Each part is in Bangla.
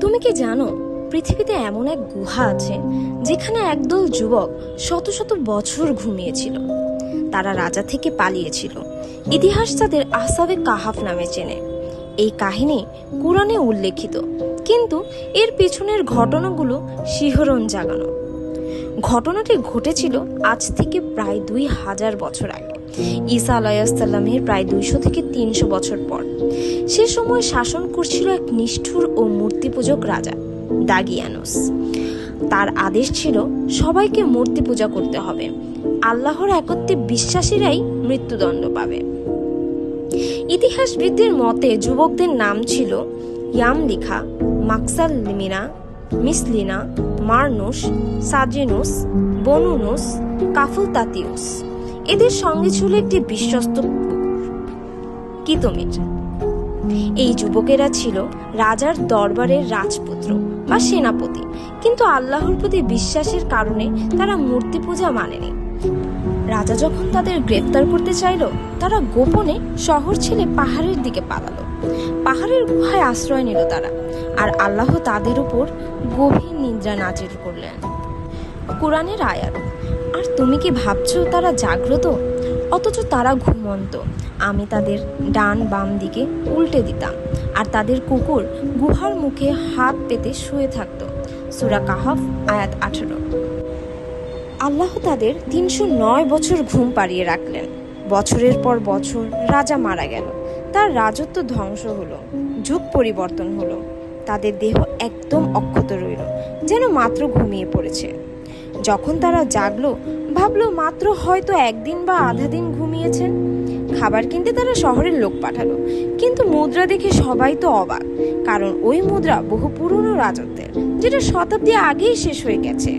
তুমি কি জানো, পৃথিবীতে এমন এক গুহা আছে, যেখানে একদল যুবক শত শত বছর ঘুমিয়েছিল। তারা রাজা থেকে পালিয়েছিল। ইতিহাস তাদের আসাবে কাহাফ নামে চেনে। এই কাহিনী কোরআনে উল্লেখিত, কিন্তু এর পিছনের ঘটনাগুলো শিহরণ জাগানো। ঘটনাটি ঘটেছিল আজ থেকে প্রায় দুই হাজার বছর আগে। ঈসা আলাইসাল্লামের প্রায় দুইশো থেকে তিনশো বছর পর। সে সময় শাসন করছিল এক নিষ্ঠুর ও মূর্তি পূজক রাজা, দাগিয়ানোস। তার আদেশ ছিল, সবাইকে মূর্তি পূজা করতে হবে। আল্লাহর একত্রে বিশ্বাসীরাই মৃত্যুদণ্ড পাবে। ইতিহাসবিদদের মতে যুবকদের নাম ছিল ইয়ামলিখা মাকসাল লিমিনা মিসলিনা, মার্নুস, সাজিনুস, বনুনুস কাফুলতাতিউস এদের সঙ্গে ছিল একটি বিশ্বস্ত কিতমির এই যুবকেরা ছিল রাজার দরবারের রাজপুত্র বা সেনাপতি, কিন্তু আল্লাহর প্রতি বিশ্বাসের কারণে তারা মূর্তি পূজা মানেনি। রাজা যখন তাদের গ্রেফতার করতে চাইল, তারা গোপনে শহর ছেড়ে পাহাড়ের দিকে পালালো। পাহাড়ের গুহায় আশ্রয় নিল তারা, আর আল্লাহ তাদের উপর গভীর নিদ্রা নাজির করলেন। কোরআনের আয়াত আর তুমি কি ভাবছ তারা জাগ্রত? অথচ তারা ঘুমন্ত। আমি তাদের ডান বাম দিকে উল্টে দিতাম, আর তাদের কুকুর গুহার মুখে হাত পেতে শুয়ে থাকতো। সুরা কাহাফ, আয়াত আঠারো। আল্লাহ তাদের তিনশো নয় বছর ঘুম পাড়িয়ে রাখলেন। বছরের পর বছর রাজা মারা গেল। তার রাজত্ব ধ্বংস হলো, যুগ পরিবর্তন হলো। তাদের দেহ একদম অক্ষত রইল, যেন মাত্র ঘুমিয়ে পড়েছে। যখন তারা জাগলো, ভাবলো মাত্র হয়তো একদিন বা আধা দিন ঘুমিয়েছেন। খাবার কিনতে তারা শহরের লোক পাঠালো, কিন্তু মুদ্রা দেখে সবাই তো অবাক, কারণ ওই মুদ্রা বহু পুরনো রাজত্বের, যেটা শতাব্দী আগেই শেষ হয়ে গেছে।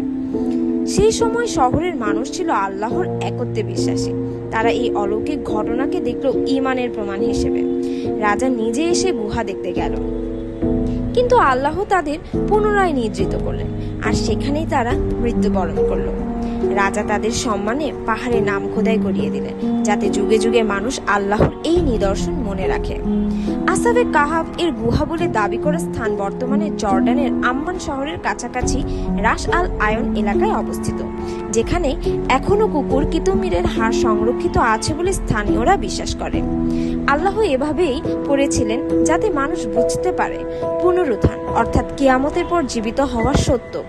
সেই সময় শহরের মানুষ ছিল আল্লাহর একত্রে বিশ্বাসী। তারা এই অলৌকিক ঘটনাকে দেখল ইমানের প্রমাণ হিসেবে। রাজা নিজে এসে গুহা দেখতে গেল। কিন্তু আল্লাহ তাদের পুনরায় নিদ্রিত করলেন, আর সেখানেই তারা মৃত্যুবরণ করল। রাজা তাদের সম্মানে পাহাড়ে নাম খোদাই করিয়ে দিলেন, যাতে যুগে যুগে মানুষ আল্লাহর এই নিদর্শন মনে রাখে। আসাবে কাহাব এর গুহা বলে দাবি করা স্থান বর্তমানে জর্ডানের আম্মান শহরের কাছাকাছি রাস আল আয়ন এলাকায় অবস্থিত, যেখানে এখনও কুকুর কিতুমিরের হাড় সংরক্ষিত আছে বলে স্থানীয়রা বিশ্বাস করে আল্লাহ এভাবেই করেছিলেন যাতে মানুষ বুঝতে পারে পুনরুত্থান, অর্থাৎ কিয়ামতের পর জীবিত হওয়া সত্য।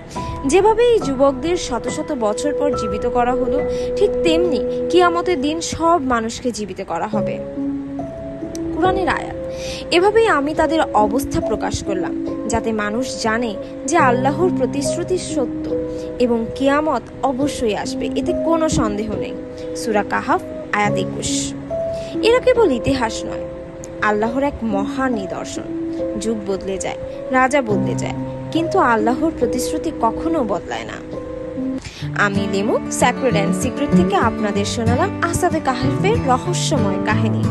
যেভাবে এই যুবকদের শত শত বছর পর জীবিত করা হলো, ঠিক তেমনি কিয়ামতের দিন সব মানুষকে জীবিত করা হবে। কোরআনের আয়াত। এভাবেই আমি তাদের অবস্থা প্রকাশ করলাম, যাতে মানুষ জানে যে আল্লাহর প্রতিশ্রুতি সত্য এবং কিয়ামত অবশ্যই আসবে, এতে কোনো সন্দেহ নেই। সুরা কাহাফ, আয়াত একুশ। এরা কেবল ইতিহাস নয়, আল্লাহর এক মহান নিদর্শন। যুগ বদলে যায়, রাজা বদলে যায়, কিন্তু আল্লাহর প্রতিশ্রুতি কখনো বদলায় না। আমি লিমু স্যাক্রেড অ্যান্ড সিক্রেট থেকে আপনাদের শোনালাম আসাদে কাহেফের রহস্যময় কাহিনী।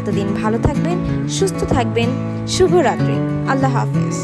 এতদিন ভালো থাকবেন, সুস্থ থাকবেন, শুভরাত্রি, আল্লাহ হাফেজ।